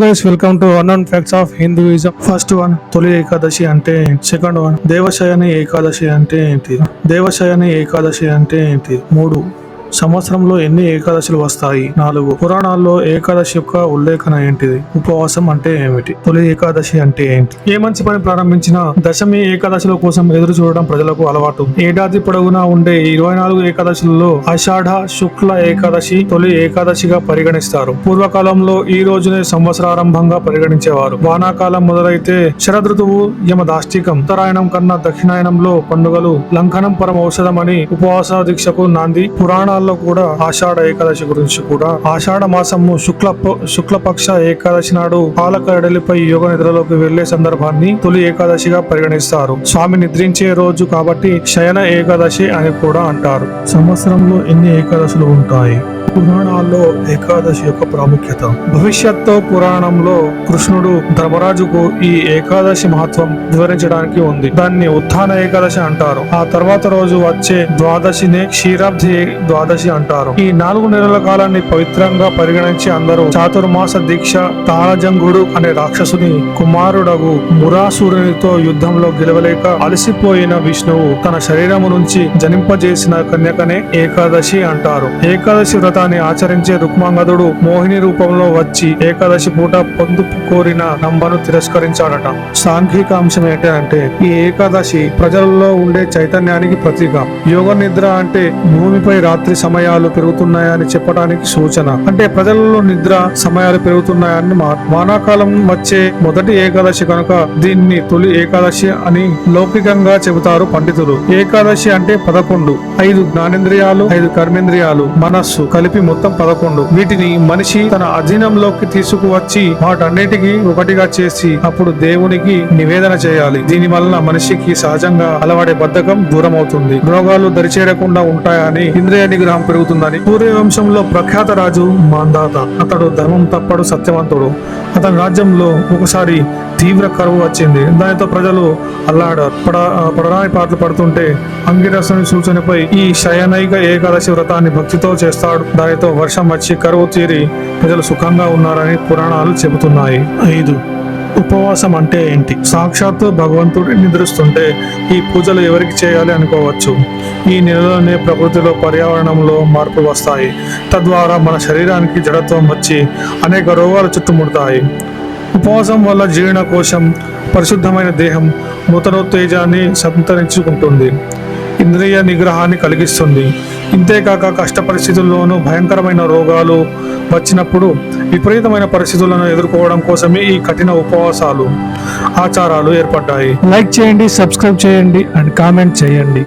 Guys welcome to one and facts of Hinduism first one Tholi Ekadashi అంటే second one Devshayani Ekadashi అంటే ఏంటి? దేవశయని ఏకాదశి అంటే ఏంటి? మూడు సంవత్సరంలో ఎన్ని ఏకాదశులు వస్తాయి? నాలుగు. పురాణాల్లో ఏకాదశి యొక్క ఉల్లేఖన ఏంటిది? ఉపవాసం అంటే ఏమిటి? తొలి ఏకాదశి అంటే ఏంటి? ఏ మంచి పని ప్రారంభించినా దశమి ఏకాదశుల కోసం ఎదురు చూడడం ప్రజలకు అలవాటు. ఏడాది పొడవునా ఉండే ఇరవై నాలుగు ఏకాదశులలో ఆషాఢ శుక్ల ఏకాదశి తొలి ఏకాదశిగా పరిగణిస్తారు. పూర్వకాలంలో ఈ రోజునే సంవత్సరారంభంగా పరిగణించేవారు. వానాకాలం మొదలైతే శరదృతువు యమదాష్టికం ఉత్తరాయణం కన్నా దక్షిణాయనంలో పండుగలు లంఘనం పరమ ఔషధం అని ఉపవాస దీక్షకు నాంది పురాణాల్లో కూడా ఆషాఢ ఏకాదశి గురించి కూడా ఆషాఢ మాసము శుక్ల శుక్లపక్ష ఏకాదశి నాడు పాలక ఎడలిపై యోగ నిద్రలోకి వెళ్ళే సందర్భాన్ని తొలి ఏకాదశిగా పరిగణిస్తారు. స్వామి నిద్రించే రోజు కాబట్టి శయన ఏకాదశి అని కూడా అంటారు. సంవత్సరంలో ఎన్ని ఏకాదశులు ఉంటాయి? పురాణాల్లో ఏకాదశి యొక్క ప్రాముఖ్యత. భవిష్యత్తు పురాణంలో కృష్ణుడు ధర్మరాజుకు ఈ ఏకాదశి మహత్వం వివరించడానికి ఉంది. దాన్ని ఉత్థాన ఏకాదశి అంటారు. ఆ తర్వాత రోజు వచ్చే ద్వాదశిని క్షీరాబ్ది ద్వాదశి అంటారు. ఈ నాలుగు నెలల కాలాన్ని పవిత్రంగా పరిగణించి అందరూ చాతుర్మాస దీక్ష తాళజంగుడు అనే రాక్షసుని కుమారుడగు మురాసురునితో యుద్ధంలో గెలవలేక అలసిపోయిన విష్ణువు తన శరీరము నుంచి జనింపజేసిన కన్యకనే ఏకాదశి అంటారు. ఏకాదశి వ్రత వ్రతాన్ని ఆచరించే రుక్మాంగదుడు మోహిని రూపంలో వచ్చి ఏకాదశి పూట పొందు కోరిన నంబను తిరస్కరించాడట. సాంఘిక అంశం ఏంటంటే ఈ ఏకాదశి ప్రజల్లో ఉండే చైతన్యానికి ప్రతీక. యోగ నిద్ర అంటే భూమిపై రాత్రి సమయాలు పెరుగుతున్నాయని చెప్పడానికి సూచన. అంటే ప్రజలలో నిద్ర సమయాలు పెరుగుతున్నాయని మా- వానాకాలం వచ్చే మొదటి ఏకాదశి కనుక దీన్ని తొలి ఏకాదశి అని లౌకికంగా చెబుతారు పండితులు. ఏకాదశి అంటే పదకొండు. ఐదు జ్ఞానేంద్రియాలు ఐదు కర్మేంద్రియాలు మనస్సు కలిపి మొత్తం పదకొండు. వీటిని మనిషి తన అధీనంలోకి తీసుకువచ్చి వాటన్నిటికీ ఒకటిగా చేసి అప్పుడు దేవునికి నివేదన చేయాలి. దీని వలన మనిషికి సహజంగా అలవాడే బద్ధకం దూరం అవుతుంది రోగాలు దరిచేరకుండా ఉంటాయని ఇంద్రియ నిగ్రహం పెరుగుతుందని సూర్యవంశంలో ప్రఖ్యాత రాజు మాందాత. అతడు ధర్మం తప్పడు సత్యవంతుడు. అతని రాజ్యంలో ఒకసారి తీవ్ర కరువు వచ్చింది. దానితో ప్రజలు అల్లాడారు. పడ పడరాని పాటలు పడుతుంటే అంగిరసుని సూచనపై ఈ శయనైక ఏకాదశి వ్రతాన్ని భక్తితో చేస్తాడు దానితో వర్షం వచ్చి కరువు తీరి ప్రజలు సుఖంగా ఉన్నారని పురాణాలు చెబుతున్నాయి. ఐదు. ఉపవాసం అంటే ఏంటి? సాక్షాత్తు భగవంతుడు నిద్రిస్తుంటే ఈ పూజలు ఎవరికి చేయాలి అనుకోవచ్చు. ఈ నెలలోనే ప్రకృతిలో పర్యావరణంలో మార్పులు వస్తాయి. తద్వారా మన శరీరానికి జడత్వం వచ్చి అనేక రోగాలు చుట్టుముడతాయి. ఉపవాసం వల్ల జీర్ణకోశం పరిశుద్ధమైన దేహం నూతనోత్తేజాన్ని సంతరించుకుంటుంది. ఇంద్రియ నిగ్రహాన్ని కలిగిస్తుంది. ఇంతేకాక కష్ట పరిస్థితుల్లోనూ భయంకరమైన రోగాలు వచ్చినప్పుడు విపరీతమైన పరిస్థితులను ఎదుర్కోవడం కోసమే ఈ కఠిన ఉపవాసాలు ఆచారాలు ఏర్పడ్డాయి. లైక్ చేయండి సబ్స్క్రైబ్ చేయండి అండ్ కామెంట్ చేయండి.